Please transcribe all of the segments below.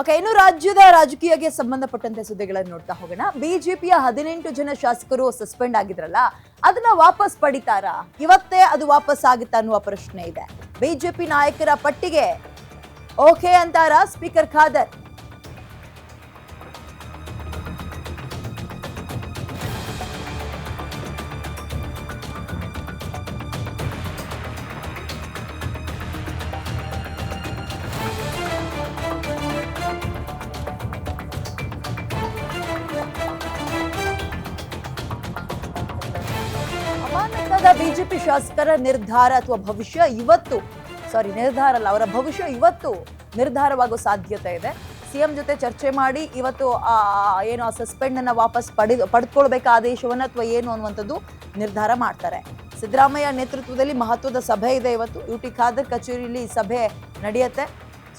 Okay, ಇನ್ನು ರಾಜ್ಯದ ರಾಜಕೀಯಕ್ಕೆ ಸಂಬಂಧಪಟ್ಟಂತೆ ಸುದ್ದಿಗಳನ್ನು ನೋಡ್ತಾ ಹೋಗೋಣ. ಬಿಜೆಪಿಯ ಹದಿನೆಂಟು ಜನ ಶಾಸಕರು ಸಸ್ಪೆಂಡ್ ಆಗಿದ್ರಲ್ಲ, ಅದನ್ನ ವಾಪಸ್ ಪಡಿತಾರಾ? ಇವತ್ತೇ ಅದು ವಾಪಸ್ ಆಗುತ್ತಾ ಅನ್ನುವ ಪ್ರಶ್ನೆ ಇದೆ. ಬಿಜೆಪಿ ನಾಯಕರ ಪಟ್ಟಿಗೆ ಓಕೆ ಅಂತಾರ ಸ್ಪೀಕರ್ ಖಾದರ್? ಅಮಾನತಾದ ಬಿಜೆಪಿ ಶಾಸಕರ ನಿರ್ಧಾರ ಅಥವಾ ಭವಿಷ್ಯ ಇವತ್ತು ಸಾರಿ ನಿರ್ಧಾರ ಅಲ್ಲ, ಅವರ ಭವಿಷ್ಯ ಇವತ್ತು ನಿರ್ಧಾರವಾಗೋ ಸಾಧ್ಯತೆ ಇದೆ. ಸಿಎಂ ಜೊತೆ ಚರ್ಚೆ ಮಾಡಿ ಇವತ್ತು ಏನು ಆ ಸಸ್ಪೆಂಡ್ ಅನ್ನ ವಾಪಸ್ ಪಡೆದು ಪಡೆದುಕೊಳ್ಬೇಕ ಆದೇಶವನ್ನು ಅಥವಾ ಏನು ಅನ್ನುವಂಥದ್ದು ನಿರ್ಧಾರ ಮಾಡ್ತಾರೆ. ಸಿದ್ದರಾಮಯ್ಯ ನೇತೃತ್ವದಲ್ಲಿ ಮಹತ್ವದ ಸಭೆ ಇದೆ ಇವತ್ತು. ಯು ಟಿ ಖಾದರ್ ಕಚೇರಿಯಲ್ಲಿ ಈ ಸಭೆ ನಡೆಯುತ್ತೆ.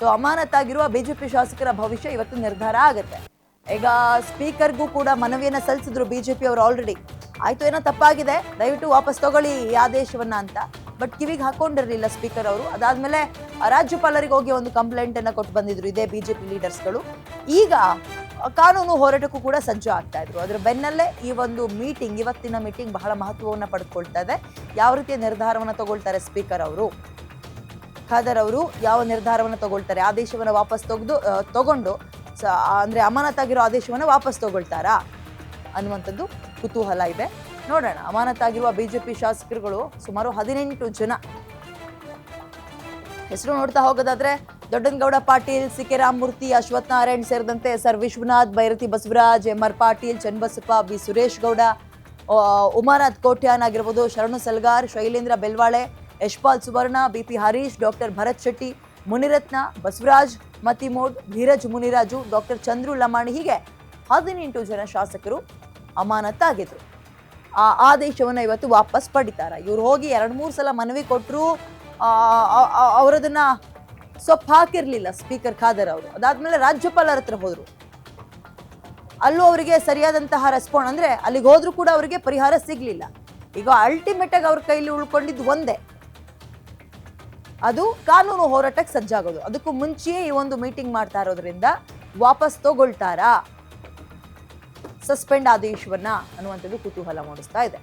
ಸೊ ಅಮಾನತಾಗಿರುವ ಬಿಜೆಪಿ ಶಾಸಕರ ಭವಿಷ್ಯ ಇವತ್ತು ನಿರ್ಧಾರ ಆಗುತ್ತೆ. ಈಗ ಸ್ಪೀಕರ್ಗೂ ಕೂಡ ಮನವಿಯನ್ನು ಸಲ್ಲಿಸಿದ್ರು ಬಿಜೆಪಿ ಅವರು ಆಲ್ರೆಡಿ ಆಯ್ತು, ಏನೋ ತಪ್ಪಾಗಿದೆ. ದಯವಿಟ್ಟು ವಾಪಸ್ ತಗೊಳ್ಳಿ ಈ ಆದೇಶವನ್ನ ಅಂತ. ಬಟ್ ಕಿವಿಗೆ ಹಾಕೊಂಡಿರ್ಲಿಲ್ಲ ಸ್ಪೀಕರ್ ಅವರು. ಅದಾದ್ಮೇಲೆ ರಾಜ್ಯಪಾಲರಿಗೆ ಹೋಗಿ ಒಂದು ಕಂಪ್ಲೇಂಟ್ ಅನ್ನ ಕೊಟ್ಟು ಬಂದಿದ್ರು ಇದೇ ಬಿಜೆಪಿ ಲೀಡರ್ಸ್ಗಳು ಈಗ ಕಾನೂನು ಹೋರಾಟಕ್ಕೂ ಕೂಡ ಸಜ್ಜು ಆಗ್ತಾ ಇದ್ರು. ಅದರ ಬೆನ್ನಲ್ಲೇ ಈ ಒಂದು ಮೀಟಿಂಗ್ ಇವತ್ತಿನ ಮೀಟಿಂಗ್ ಬಹಳ ಮಹತ್ವವನ್ನು ಪಡ್ಕೊಳ್ತಾ ಇದೆ. ಯಾವ ರೀತಿಯ ನಿರ್ಧಾರವನ್ನು ತಗೊಳ್ತಾರೆ ಸ್ಪೀಕರ್ ಅವರು? ಖಾದರ್ ಅವರು ಯಾವ ನಿರ್ಧಾರವನ್ನು ತಗೊಳ್ತಾರೆ? ಆದೇಶವನ್ನು ವಾಪಸ್ ತೆಗೆದು ತಗೊಂಡು ಅಂದ್ರೆ ಅಮಾನತಾಗಿರೋ ಆದೇಶವನ್ನು ವಾಪಸ್ ತಗೊಳ್ತಾರಾ ಅನ್ನುವಂಥದ್ದು ಕುತೂಹಲ ಇದೆ. ನೋಡೋಣ, ಅಮಾನತಾಗಿರುವ ಬಿಜೆಪಿ ಶಾಸಕರುಗಳು ಸುಮಾರು ಹದಿನೆಂಟು ಜನ. ಹೆಸರು ನೋಡ್ತಾ ಹೋಗೋದಾದ್ರೆ, ದೊಡ್ಡನಗೌಡ ಪಾಟೀಲ್ ಸಿ ಕೆ ರಾಮಮೂರ್ತಿ ಅಶ್ವಥ್ ನಾರಾಯಣ್ ಸೇರಿದಂತೆ sir Vishwanath, Byrathi Basavaraj M R Patil, Channabasappa, B. Suresh Gowda Umanath Kotian ಆಗಿರ್ಬೋದು, Sharanu Salgar, Shailendra Belwale, Yashpal Suvarna B P Harish, doctor Bharath Shetty, Munirathna Basavaraj, Mattimod, Dheeraj Muniraju, doctor Chandru Lamani ಹೀಗೆ ಹದಿನೆಂಟು ಜನ ಶಾಸಕರು ಅಮಾನತಾಗಿದ್ರು. ಆ ಆದೇಶವನ್ನು ಇವತ್ತು ವಾಪಸ್ ಪಡಿತಾರ. ಇವ್ರು ಹೋಗಿ ಎರಡು ಮೂರು ಸಲ ಮನವಿ ಕೊಟ್ಟರು ಅವರದನ್ನ ಸೊಪ್ಪು ಹಾಕಿರ್ಲಿಲ್ಲ ಸ್ಪೀಕರ್ ಖಾದರ್ ಅವರು. ಅದಾದ್ಮೇಲೆ ರಾಜ್ಯಪಾಲರ ಹತ್ರ ಹೋದ್ರು. ಅಲ್ಲೂ ಅವರಿಗೆ ಸರಿಯಾದಂತಹ ರೆಸ್ಪಾಂಡ್ ಅಂದ್ರೆ ಅಲ್ಲಿಗೆ ಹೋದ್ರು ಕೂಡ ಅವರಿಗೆ ಪರಿಹಾರ ಸಿಗ್ಲಿಲ್ಲ. ಈಗ ಅಲ್ಟಿಮೇಟ್ ಆಗಿ ಅವ್ರ ಕೈಲಿ ಉಳ್ಕೊಂಡಿದ್ದು ಒಂದೇ. ಅದು ಕಾನೂನು ಹೋರಾಟಕ್ಕೆ ಸಜ್ಜಾಗೋದು. ಅದಕ್ಕೂ ಮುಂಚೆಯೇ ಈ ಒಂದು ಮೀಟಿಂಗ್ ಮಾಡ್ತಾ ಇರೋದ್ರಿಂದ ವಾಪಸ್ ತಗೊಳ್ತಾರಾ? ಸಸ್ಪೆಂಡ್ ಆದೇಶವನ್ನ ಅನ್ನುವಂಥದ್ದು ಕುತೂಹಲ ಮೂಡಿಸ್ತಾ ಇದೆ.